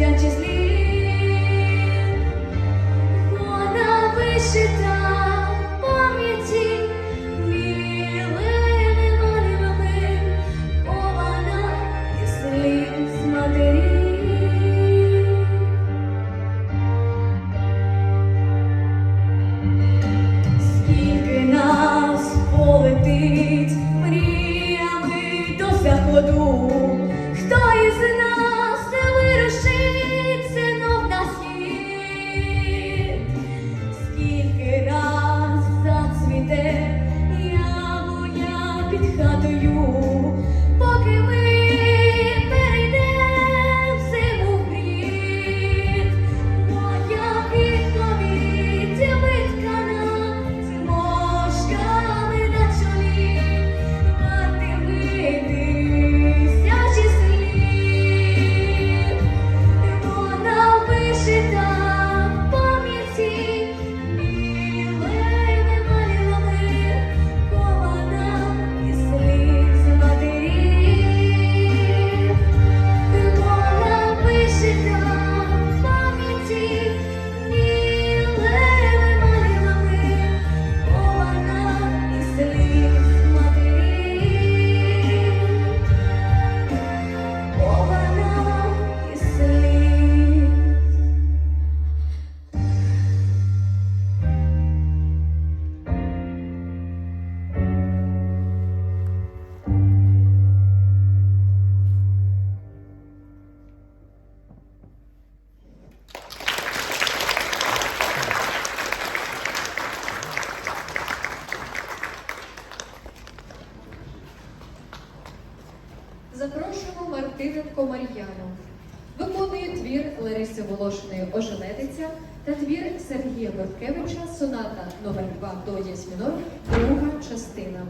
тисячі вона вишита пам'яті, мілини малювали, ована і слів з матерів. Скільки нас полетить мріями до заходу. Волошину Мартиненко Мар'яну. Виконує твір Лариси Волошиної Ожеледиця та твір Сергія Борткевича Соната номер 2 до 8 друга частина.